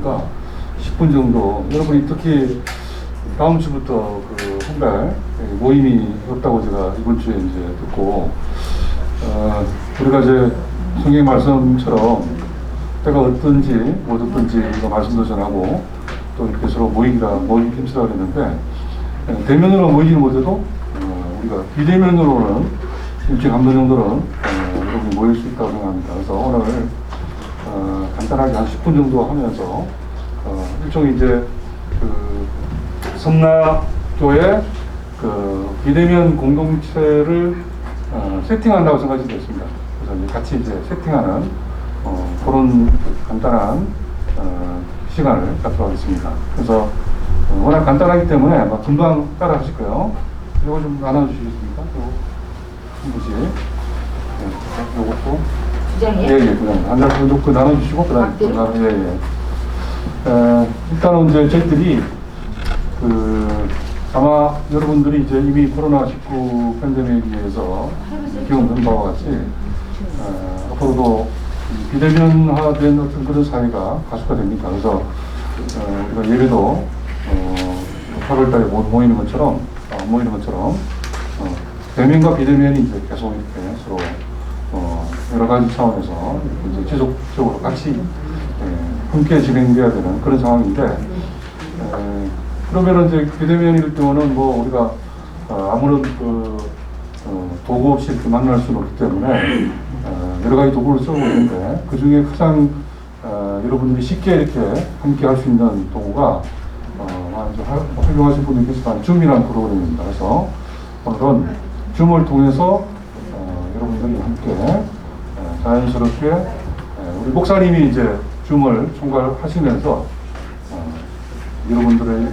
되니까 10분 정도 여러분이 특히 다음 주부터 그 한 달 모임이 없다고 제가 이번 주에 이제 듣고 어, 우리가 이제 성경 말씀처럼 때가 어떤지 못 어떤지 이거 말씀도 전하고 또 이렇게 서로 모이기라 모이기 힘쓰라 그랬는데 예, 대면으로 모이지는 못해도 어, 우리가 비대면으로는 일주일에 한 번 정도는 어, 여러분이 모일 수 있다고 생각합니다. 그래서 오늘 한 10분 정도 하면서 어, 일종의 이제 그 섬나교의 그 비대면 공동체를 어, 세팅한다고 생각이 됐습니다. 그래서 이제 같이 이제 세팅하는 어, 그런 간단한 어, 시간을 갖도록 하겠습니다. 그래서 어, 워낙 간단하기 때문에 막 금방 따라 하실 거예요. 이거 좀 나눠주시겠습니까? 요거 한 분씩. 네, 요것도. 두 장이요? 예, 예, 그냥 한장 정도 그 나눠주시고, 그 다음, 아, 그래요? 예, 예. 에, 일단은 이제 저희들이 그 아마 여러분들이 이제 이미 코로나 19 팬데믹에 의해서 경험한 바와 같이 에, 앞으로도 이 비대면화된 어떤 그런 사회가 가속화됩니다. 그래서 어, 우리가 예배도 어, 8월달에 못 모이는 것처럼 어, 모이는 것처럼 어, 대면과 비대면이 이제 계속 이렇게 서로 어, 여러 가지 차원에서 이제 지속적으로 같이 예, 함께 진행돼야 되는 그런 상황인데 에, 그러면은 이제 비대면일 경우는 뭐 우리가 어, 아무런 그 어, 도구 없이 이렇게 만날 수는 없기 때문에 어, 여러 가지 도구를 쓰고 있는데 그 중에 가장 어, 여러분들이 쉽게 이렇게 함께 할 수 있는 도구가 어, 아주 활- 활용하신 분이 계시지만 줌이라는 프로그램입니다. 그래서 오늘은 줌을 통해서 어, 여러분들이 함께 어, 자연스럽게 어, 우리 목사님이 이제 줌을 총괄하시면서 어, 여러분들을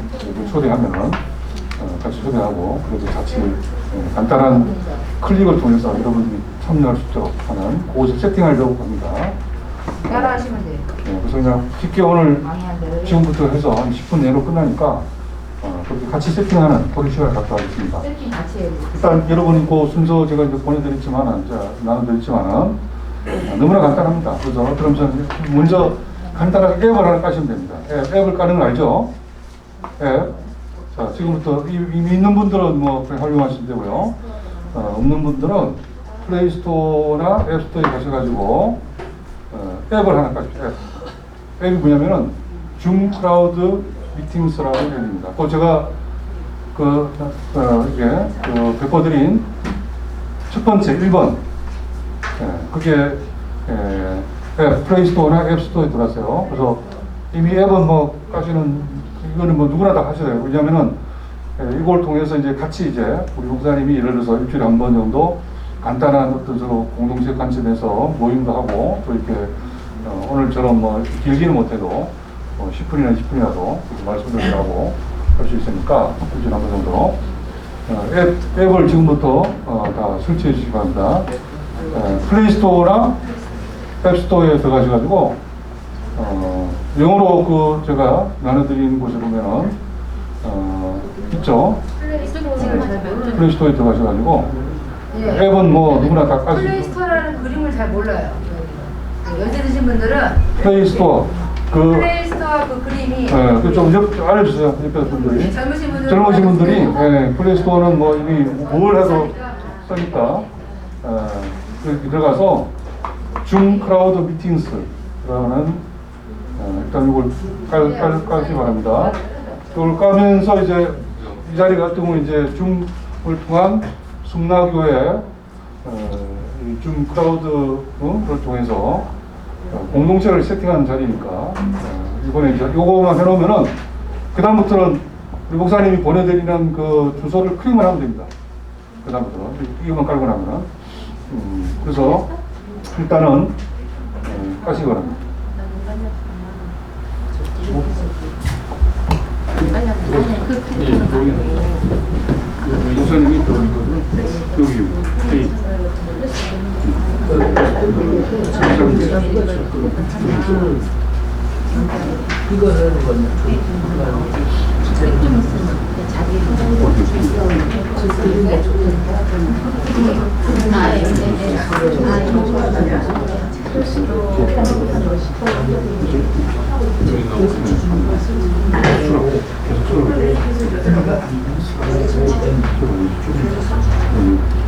초대하면은 어, 같이 초대하고 그래서 같이 예, 간단한 클릭을 통해서 여러분들이 참여할 수 있도록 하는 그것을 세팅하려고 합니다. 따라 하시면 돼요. 예, 그래서 그냥 쉽게 오늘. 지금부터 해서 한 10분 내로 끝나니까 같이 세팅하는 그런 시간을 갖도록 하겠습니다. 세팅 같이 해야 돼요. 일단 여러분이 그 순서 제가 이제 보내드렸지만은, 이제 나눠드렸지만은, 어, 너무나 간단합니다. 그래서 그러면서 먼저 간단하게 앱을 하나 까시면 됩니다. 앱, 앱을 까는 거 알죠? 앱. 자, 지금부터 이- 이미 있는 분들은 뭐 활용하시면 되고요. 어, 없는 분들은 플레이스토어나 앱스토어에 가셔가지고, 어, 앱을 하나 까십시오. 앱. 앱이 뭐냐면은, 줌 크라우드 미팅스라는 앱입니다. 그 제가 그, 어, 이게, 그, 배포드린 첫 번째, 1번. 예, 그게, 예, 앱, 플레이스토어나 앱스토어에 들어왔어요. 그래서 이미 앱은 뭐, 까지는, 이거는 뭐 누구나 다 하셔야 돼요. 왜냐면은, 예, 이걸 통해서 이제 같이 이제, 우리 목사님이 예를 들어서 일주일에 한 번 정도 간단한 어떤 서로 공동체 관점에서 모임도 하고, 또 이렇게, 어, 오늘처럼 뭐, 길게는 못해도, 어, 10분이나 20분이라도 말씀을 하고 할 수 있으니까 일주일에 한번 정도 어, 앱, 앱을 지금부터 어, 다 설치해 주시기 바랍니다. 에, 플레이스토어나 앱스토어에 들어가셔가지고 어, 영어로 그 제가 나눠드린 곳에 보면은 어, 있죠. 플레이스토어에 들어가셔가지고 예. 앱은 뭐 누구나 다 있고 플레이스토어라는 그림을 잘 몰라요. 그 연세 드신 분들은 플레이스토어 그 플레이스토어 그 그림이 예, 그좀 알려주세요 옆에 분들이 젊으신 분들은 젊으신 분들이. 예, 플레이스토어는 뭐 이미 뭘 해도 쓰니까 예, 그 들어가서 줌 크라우드 미팅스라는 예, 일단 이걸 깔, 깔, 깔기 바랍니다. 이걸 까면서 이제 이 자리가 어떻게 보면 이제 줌을 통한 숙나교의 어, 이줌 크라우드를 통해서 어, 공동체를 세팅하는 자리니까 어, 이번에 이제 요거만 해놓으면은 그 다음부터는 우리 목사님이 보내드리는 그 주소를 클릭만 하면 됩니다. 그 다음부터는 이거만 깔고 나면은 음, 그래서 일단은 어, 까시기 바랍니다. 예, 여기는 그 목사님이 들어있거든요. 여기 여기. 이거 하는 거냐? 좀 있으면 자기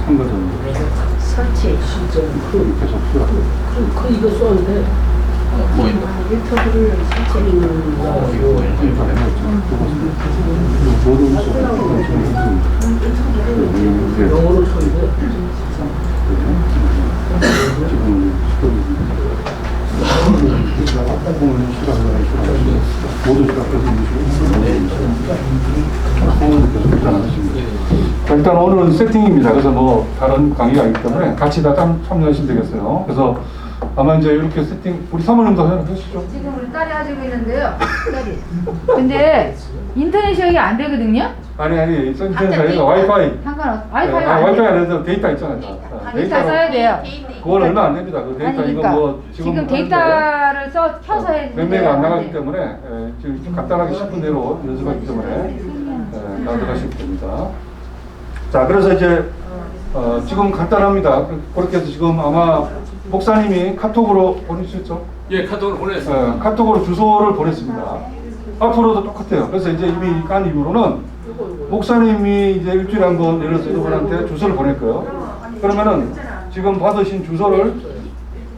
한 거잖아요. 설치. 진짜 그, 계속 수락. 그, 그 이거 뭐 설치를 어, 이거 모든 수업을 지금 영어로 썼는데 지금 계속 일단 오늘은 세팅입니다. 그래서 뭐 다른 강의가 아니기 때문에 같이 다 참- 참여하시면 되겠어요. 그래서 아마 이제 이렇게 세팅 우리 사모님도 하시죠. 지금 우리 딸이 가지고 있는데요. 딸이. 근데 인터넷이 여기 안 되거든요? 아니 아니 센터에서 와이파이 상관없. 네, 와이파이가 아, 안 와이파이 돼. 안에서 데이터 있잖아요. 다. 데이터 써야 돼요. 그건 얼마 안 됩니다. 그 데이터 아니 이거 그러니까 뭐 지금, 하는데 데이터를 써 켜서 해야 매매가 안 나가기 돼. 때문에 에, 지금 간단하게 10분 내로 연습하기 때문에 에, 나들어가시면 됩니다. 자, 그래서 이제 어, 지금 간단합니다. 그렇게 해서 지금 아마 목사님이 카톡으로 보내주셨죠? 예, 카톡을 보냈어요. 에, 카톡으로 주소를 보냈습니다. 앞으로도 똑같아요. 그래서 이제 이미 깐 이후로는 목사님이 이제 일주일에 한 번 예를 들어서 여러분한테 주소를 보낼 거예요. 그러면은 지금 받으신 주소를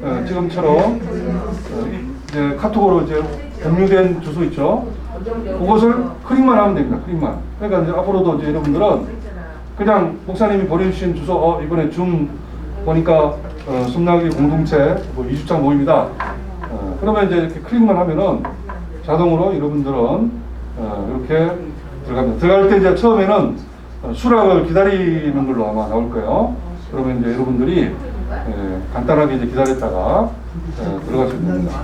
어, 지금처럼 어, 이- 이제 카톡으로 이제 공유된 주소 있죠. 그것을 클릭만 하면 됩니다. 클릭만. 그러니까 이제 앞으로도 이제 여러분들은 그냥 목사님이 보내주신 주소, 어, 이번에 줌 보니까 어, 숨나기 공동체 뭐 20차 모임이다. 어, 그러면 이제 이렇게 클릭만 하면은 자동으로 여러분들은 어, 이렇게 들어갑니다. 들어갈 때 이제 처음에는 어, 수락을 기다리는 걸로 아마 나올 거예요. 그러면 이제 여러분들이 예, 간단하게 이제 기다렸다가 예, 들어가시면 됩니다.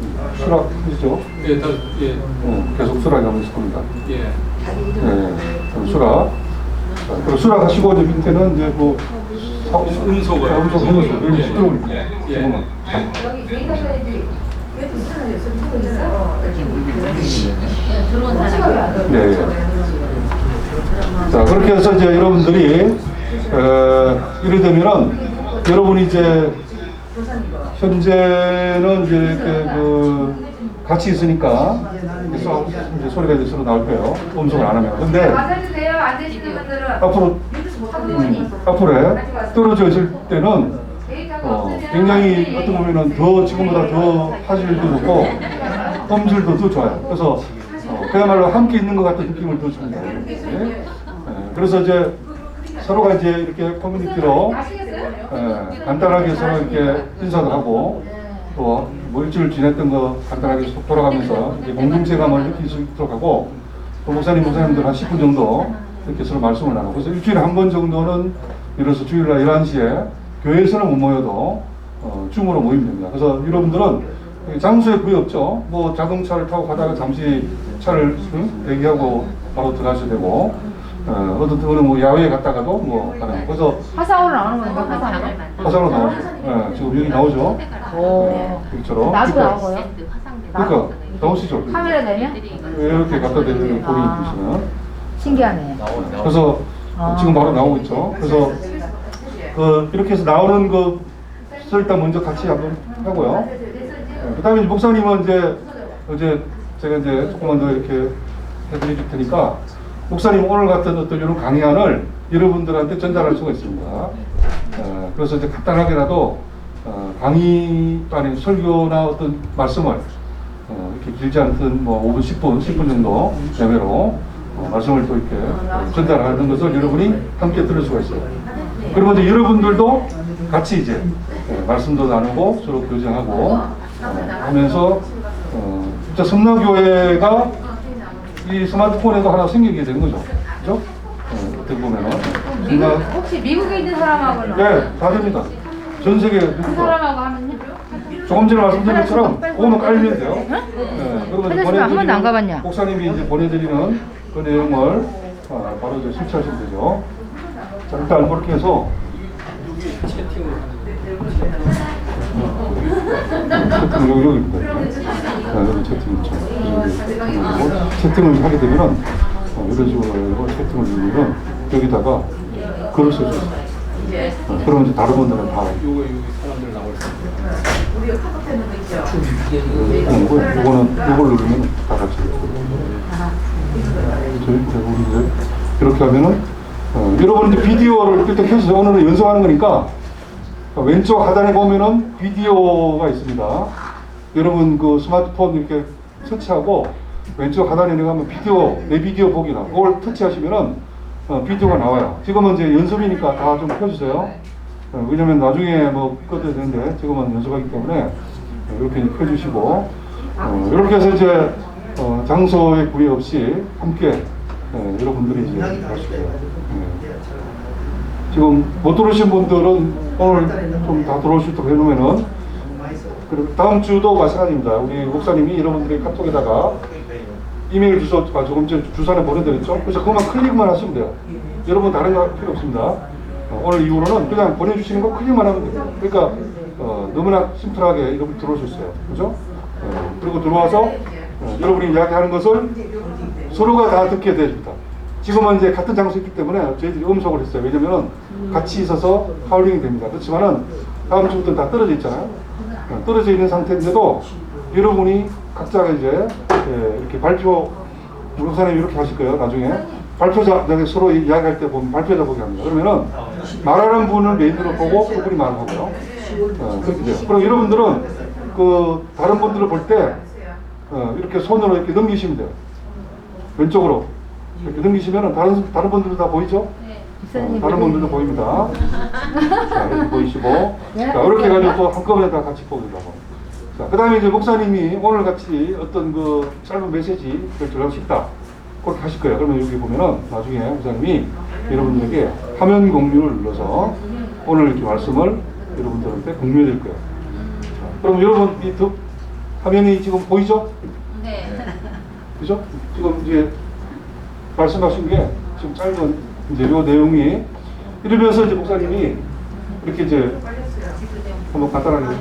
음, 수락 하시죠? 예, 다, 예, 어, 계속 수락하고 있을 겁니다. 예. 예, 수락. 자, 그리고 수락하시고 이제 밑에는 이제 뭐 사- 음소거요. 자, 음소. 여기 예. 시끄러우니까. 예. 지금은. 쓰고 있어? 들어온 사람이. 네, 예. 자, 그렇게 해서 이제 여러분들이, 어, 이래 되면은, 여러분이 이제, 현재는 이제 이렇게 그, 같이 있으니까, 이제 소리가 이제 서로 나올 거예요. 음성을 안 하면. 근데, 분들은 앞으로, 음, 앞으로 떨어져 있을 때는, 어, 굉장히 어떻게 보면은 더 지금보다 더 화질도 좋고 음질도 더 좋아요. 그래서 어, 그야말로 함께 있는 것 같은 느낌을 더 줍니다. 네. 네. 그래서 이제 서로가 이제 이렇게 커뮤니티로? 예, 간단하게 서로 이렇게 인사도 하고 또뭐 일주일 지냈던 거 간단하게 속 돌아가면서 공동체감을 느낄 수 있도록 하고 또 목사님 목사님들 한 10분 정도 이렇게 서로 말씀을 나누고 그래서 일주일에 한 번 정도는 들어서 주일날 11시에 교회에서는 못 모여도 어, 줌으로 모이면 됩니다. 그래서 여러분들은 장소에 구애 없죠. 뭐 자동차를 타고 가다가 잠시 차를 응? 대기하고 바로 들어가셔도 되고 어, 어떤 어느 뭐 야외에 갔다가도 뭐 가능. 그래서 화상으로 나오는 건가? 화상으로? 화상으로 나오죠. 예, 지금 여기 나오죠. 오. 여기처럼. 나도 그러니까- 나오고요. 그러니까 나오시죠. 카메라 되면? 이렇게 갖다 대는 본인이 아. 계시면. 신기하네. 그래서 아. 지금 바로 나오고 있죠. 그래서 그 이렇게 해서 나오는 것을 일단 먼저 같이 한번 하고요. 그 다음에 목사님은 이제 어제 제가 이제 조금만 더 이렇게 해드릴 테니까 목사님 오늘 같은 어떤 이런 강의안을 여러분들한테 전달할 수가 있습니다. 어, 그래서 이제 간단하게라도 어, 강의 아니 설교나 어떤 말씀을 어, 이렇게 길지 않든 뭐 5분, 10분, 10분 정도 내외로 어, 말씀을 또 이렇게 전달하는 것을 여러분이 함께 들을 수가 있어요. 그리고 이제 여러분들도 같이 이제 예, 말씀도 나누고 서로 교정하고 어, 하면서 어, 진짜 성나교회가 이 스마트폰에도 하나 생기게 된 거죠. 그죠? 어, 어떻게 보면은. 미국, 성나, 혹시 미국에 있는 사람하고는? 네, 다 됩니다. 전 세계 그. 사람하고 하면요? 조금 전에 말씀드린 것처럼 그거만 깔리면 돼요. 네, 그리고 이제 화장실 한 번도 안 가봤냐? 목사님이 이제 보내드리는 그 내용을 어, 바로 이제 실천하시면 되죠. 자, 일단 그렇게 해서 채팅으로 채팅을 여기 여기 있다. 네, 여기 채팅 누르고 채팅을 하게 되면은 어, 이런 식으로 채팅을 누르면 여기다가 글을 있어요. 어, 그러면 이제 다른 분들은 다 요거 여기 사람들 나올 수 있어요. 어, 이거, 이거는 이걸 누르면 다 같이 이렇게. 저희 이제 우리 이제 이렇게 하면은 여러분 이제 비디오를 일단 켜주세요. 오늘은 연습하는 거니까 왼쪽 하단에 보면은 비디오가 있습니다. 여러분 그 스마트폰 이렇게 터치하고 왼쪽 하단에 내가면 비디오 내 비디오 보기나 그걸 터치하시면은 어, 비디오가 나와요. 지금은 이제 연습이니까 다 좀 켜주세요. 어, 왜냐면 나중에 뭐 꺼도 되는데 지금은 연습하기 때문에 어, 이렇게 켜주시고 어, 이렇게 해서 이제 어, 장소에 구애 없이 함께 예, 여러분들이 이제 하시고요. 예. 지금 못 들어오신 분들은 오늘 좀다수 있도록 해놓으면은 그리고 다음 주도 마찬가지입니다. 우리 목사님이 여러분들의 카톡에다가 이메일 주소 아, 조금 전에 주소를 보내드렸죠. 그래서 그것만 클릭만 하시면 돼요. 여러분 다른 거 필요 없습니다. 어, 오늘 이후로는 그냥 보내주시는 거 클릭만 하면 돼요. 그러니까 어, 너무나 심플하게 여러분 있어요. 그죠? 어, 그리고 들어와서 어, 여러분이 이야기하는 것을 서로가 다 듣게 됩니다. 지금은 이제 같은 장소에 있기 때문에 저희들이 음속을 했어요. 왜냐면은 같이 있어서 하울링이 됩니다. 그렇지만은 다음 주부터는 다 떨어져 있잖아요. 어, 떨어져 있는 상태인데도 여러분이 각자가 이제 예, 이렇게 발표 목사님이 이렇게 하실 거예요. 나중에 발표자 서로 이야기할 때 보면 발표자 보게 합니다. 그러면은 말하는 분을 메인으로 보고 그분이 말하고요. 어, 그렇게 돼요. 그럼 여러분들은 그 다른 분들을 볼때 어, 이렇게 손으로 이렇게 넘기시면 돼요. 왼쪽으로 이렇게 넘기시면은 다른 다른 분들도 다 보이죠? 어, 다른 분들도 보입니다. 자, 이렇게 보이시고 자, 이렇게 해가지고 또 한꺼번에 다 같이 하고. 자, 그 다음에 이제 목사님이 오늘 같이 어떤 그 짧은 메시지 를 전하고 싶다. 그렇게 하실 거예요. 그러면 여기 보면은 나중에 목사님이 여러분들에게 화면 공유를 눌러서 오늘 이렇게 말씀을 여러분들한테 공유해 드릴 거예요. 자, 그럼 여러분 이 득, 화면이 지금 보이죠? 네. 그죠? 지금 이제 말씀하신 게 지금 짧은 이제 요 내용이 이러면서 이제 목사님이 이렇게 이제 한번 간단하게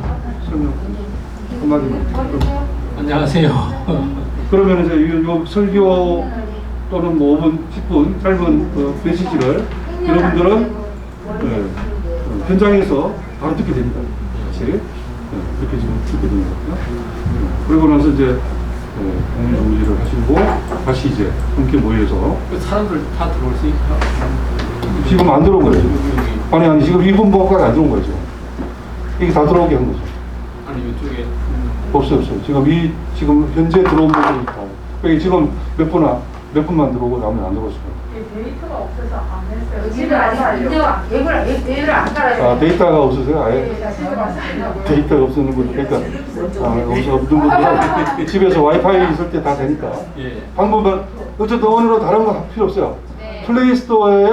설명 한마디만. 안녕하세요. 그러면 이제 요, 요 설교 또는 뭐 5분, 10분 짧은 그 메시지를 여러분들은 네, 어, 현장에서 바로 듣게 됩니다. 같이 네, 그렇게 지금 듣게 되는 거고요. 네, 그러고 나서 이제 네, 공연 정지를 하시고 다시 이제 함께 모여서 그 사람들 다 들어올 수 있나? 지금 안 들어온 거예요. 아니 아니 지금 2분 번까지 안 들어온 거죠. 이게 다 들어오게 한 거죠. 아니 이쪽에 없어요, 없어요. 지금 이, 지금 현재 들어온 분들이 있다. 여기 지금 몇 분아, 몇 분만 들어오고 나머지 안 들어오실 거예요. 여기는 아직 인정 예불 예불 안 깔아요. 아, 데이터가 없으세요? 아예? 데이터가 없는 분, 그러니까, 아, 여기서 없는 분들은 집에서 와이파이 있을 때 다 되니까. 예. 방법은, 어쨌든 오늘은 다른 거할 필요 없어요. 네. 플레이 스토어에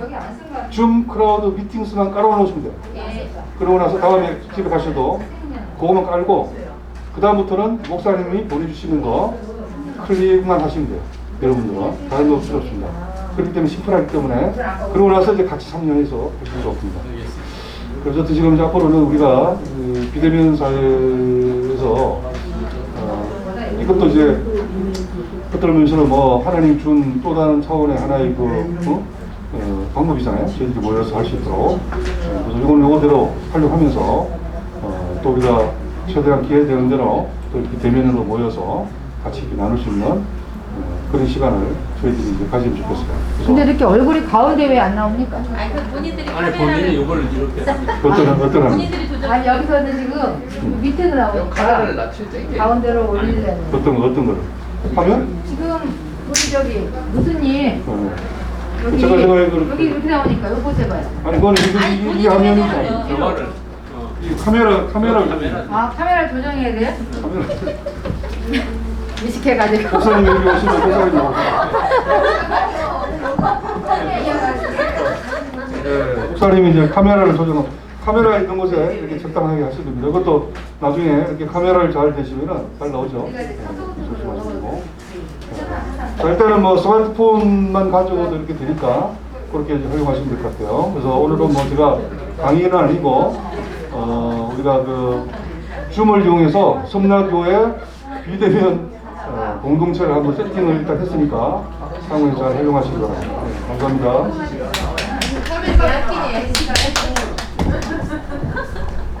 여기 안 쓴 거 같아. 줌 크라우드 미팅스만 깔아놓으시면 돼요. 예. 그러고 나서 다음에 집에 가셔도 그거만 깔고 그 다음부터는 목사님이 보내주시는 거 클릭만 하시면 돼요. 여러분들은 다른 거 필요 없습니다. 그렇기 때문에 심플하기 때문에 그러고 나서 이제 같이 참여해서 할 필요 없습니다. 그래서 지금 이제 앞으로는 우리가 그 비대면 사회에서 어, 이것도 이제 어떤 면에서는 뭐 하나님 준 또 다른 차원의 하나의 그 어? 어, 방법이잖아요. 저희들이 모여서 할 수 있도록. 어, 그래서 이거는 이거대로 활용하면서 어, 또 우리가 최대한 기회 되는 대로 또 이렇게 대면으로 모여서 같이 이렇게 나눌 수 있는 어, 그런 시간을 저희들이 이제 가지면 좋겠어요. 그래서 근데 이렇게 얼굴이 가운데 왜 안 나옵니까? 아니 그 본인들이 아니 본인이 이거를 이렇게 어떤 어떤 하는 본인들이 조절 아니 여기서는 지금 밑에서 나오니까 낮출 때 가운데로 올리려는 어떤 거 어떤 거를? 하면? 지금 우리 저기 무슨 일? 어, 여기 제가 제가 여기 이렇게 나오니까 이거 보세요. 아니 지금 아니, 이, 이 본인이 어, 이 카메라 카메라를 카메라. 아 카메라 조정해야 돼요? 카메라 미식해가지고. 목사님 여기 오시면 목사님 나오고 네, 목사님이 이제 카메라를 조정 카메라 있는 곳에 이렇게 적당하게 하시면 됩니다. 이것도 나중에 이렇게 카메라를 잘 대시면은 잘 나오죠. 네, 조심하시고. 자, 일단은 뭐 스마트폰만 가지고도 이렇게 되니까 그렇게 활용하시면 될 것 같아요. 그래서 오늘은 뭐 제가 강의는 아니고 어, 우리가 그 줌을 이용해서 섬나교회 비대면 어, 공동체를 한번 세팅을 일단 했으니까 상호에 잘 활용하시기 바랍니다. 네, 감사합니다.